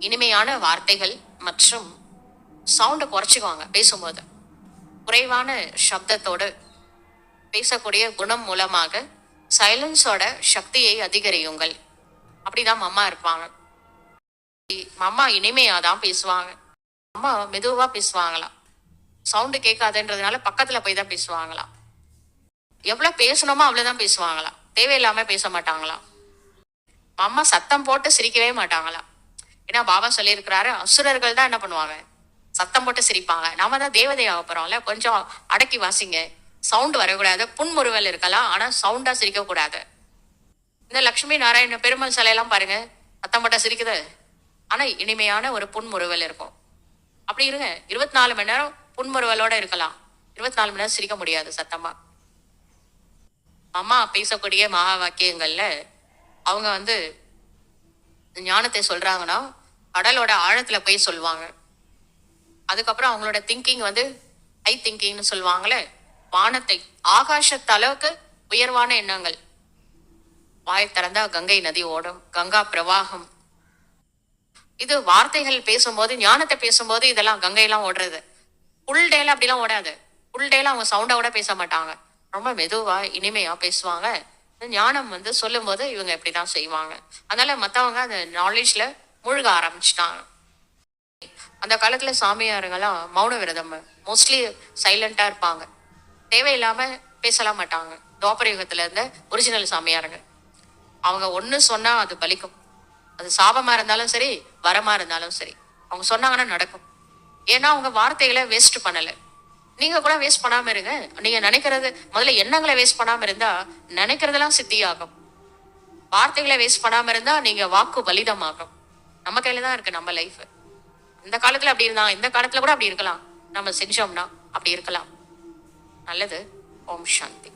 இனிமையான வார்த்தைகள் மற்றும் சவுண்டை குறைச்சிக்குவாங்க பேசும்போது. குறைவான சப்தத்தோடு பேசக்கூடிய குணம் மூலமாக சைலன்ஸோட சக்தியை அதிகரியுங்கள். அப்படிதான் மம்மா இருப்பாங்க. மம்மா இனிமையாக தான் பேசுவாங்க. அம்மா மெதுவாக பேசுவாங்களாம். சவுண்டு கேட்காதுன்றதுனால பக்கத்தில் போய் தான் பேசுவாங்களாம். எவ்வளோ பேசணுமோ அவ்வளோதான் பேசுவாங்களாம். தேவையில்லாமல் பேச மாட்டாங்களாம். அம்மா சத்தம் போட்டு சிரிக்கவே மாட்டாங்களாம். ஏன்னா பாபா சொல்லியிருக்கிறாரு அசுரர்கள் தான் என்ன பண்ணுவாங்க? சத்தம் போட்டு சிரிப்பாங்க. நாம தான் தேவதை ஆக போறோம்ல கொஞ்சம் அடக்கி வாசிங்க. சவுண்ட் வரக்கூடாது புன்முறுவல் இருக்கலாம் ஆனா சவுண்டா சிரிக்க கூடாது இந்த லட்சுமி நாராயண பெருமாள் சிலையெல்லாம் பாருங்க சத்தம் போட்டா சிரிக்குது. ஆனா இனிமையான ஒரு புன்முறுவல் இருக்கும். அப்படி இருங்க இருபத்தி நாலு மணி நேரம் புன்முறுவலோட இருக்கலாம். இருபத்தி நாலு மணி நேரம் சிரிக்க முடியாது சத்தமா. அம்மா பேசக்கூடிய மகா வாக்கியங்கள்ல அவங்க வந்து ஞானத்தை சொல்றாங்கன்னா கடலோட ஆழத்துல போய் சொல்லுவாங்க. அதுக்கப்புறம் அவங்களோட திங்கிங் வந்து ஹை திங்கிங்னு சொல்லுவாங்களே வானத்தை ஆகாசத்து அளவுக்கு உயர்வான எண்ணங்கள். வாய் திறந்தா கங்கை நதி ஓடும் கங்கா பிரவாகம். இது வார்த்தைகள் பேசும்போது ஞானத்தை பேசும்போது இதெல்லாம் கங்கையெல்லாம் ஓடுறது. ஃபுல் டேல அப்படிலாம் ஓடாது. ஃபுல் டேல அவங்க சவுண்டோட பேச மாட்டாங்க. ரொம்ப மெதுவா இனிமையா பேசுவாங்க. ஞானம் வந்து சொல்லும் போது இவங்க இப்படிதான் செய்வாங்க. அதனால மத்தவங்க அந்த நாலேஜ்ல முழுக ஆரம்பிச்சிட்டாங்க. அந்த காலத்துல சாமியாருங்கெல்லாம் மௌன விரதம் மோஸ்ட்லி சைலண்டா இருப்பாங்க. தேவையில்லாம பேசலாம் மாட்டாங்க. துவாபர யுகத்துல இருந்த ஒரிஜினல் சாமியாருங்க அவங்க ஒண்ணு சொன்னா அது பலிக்கும். அது சாபமா இருந்தாலும் சரி வரமா இருந்தாலும் சரி. அவங்க சொன்னாங்கன்னா நடக்கும். ஏன்னா அவங்க வார்த்தைகளை வேஸ்ட் பண்ணலை. நீங்க கூட வேஸ்ட் பண்ணாம இருங்க. நீங்க நினைக்கிறது முதல்ல எண்ணங்களை வேஸ்ட் பண்ணாம இருந்தா நினைக்கிறதெல்லாம் சித்தியாகும். வார்த்தைகளை வேஸ்ட் பண்ணாம இருந்தா நீங்க வாக்கு பலிதமாகும். நம்ம கையில தான் இருக்கு நம்ம லைஃப் இந்த காலத்துல அப்படி இருந்தா இந்த காலத்துல கூட அப்படி இருக்கலாம். நம்ம செஞ்சோம்னா அப்படி இருக்கலாம். நல்லது. ஓம் சாந்தி.